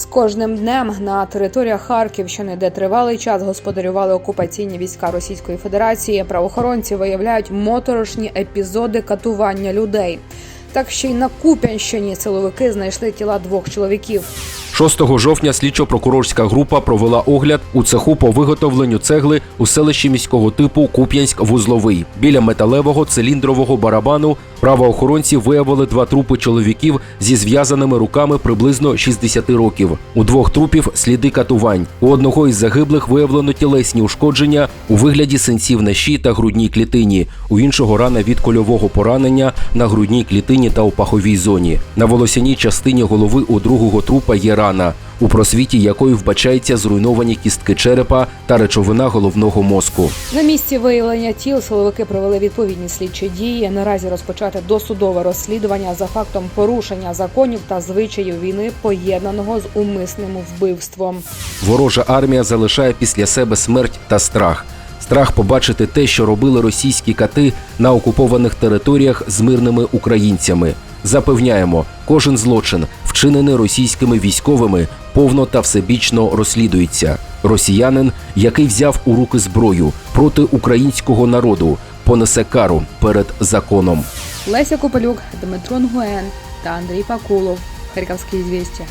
З кожним днем на територіях Харківщини, де тривалий час господарювали окупаційні війська Російської Федерації, правоохоронці виявляють моторошні епізоди катування людей. Так ще й на Куп'янщині силовики знайшли тіла двох чоловіків. 6 жовтня слідчо-прокурорська група провела огляд у цеху по виготовленню цегли у селищі міського типу Куп'янськ-Вузловий. Біля металевого циліндрового барабану правоохоронці виявили два трупи чоловіків зі зв'язаними руками приблизно 60 років. У двох трупів сліди катувань. У одного із загиблих виявлено тілесні ушкодження у вигляді синців на щі та грудній клітині. У іншого рана від кольового поранення на грудній клітині та у паховій зоні. На волосяній частині голови у другого трупа є рана, у просвіті якої вбачається зруйновані кістки черепа та речовина головного мозку. На місці виявлення тіл силовики провели відповідні слідчі дії. Наразі розпочати досудове розслідування за фактом порушення законів та звичаїв війни, поєднаного з умисним вбивством. Ворожа армія залишає після себе смерть та страх. Страх побачити те, що робили російські кати на окупованих територіях з мирними українцями. Запевняємо, кожен злочин, вчинений російськими військовими, повно та всебічно розслідується. Росіянин, який взяв у руки зброю проти українського народу, понесе кару перед законом. Леся Копалюк, Дмитро Нгуен та Андрій Пакулов. Харківські звістя.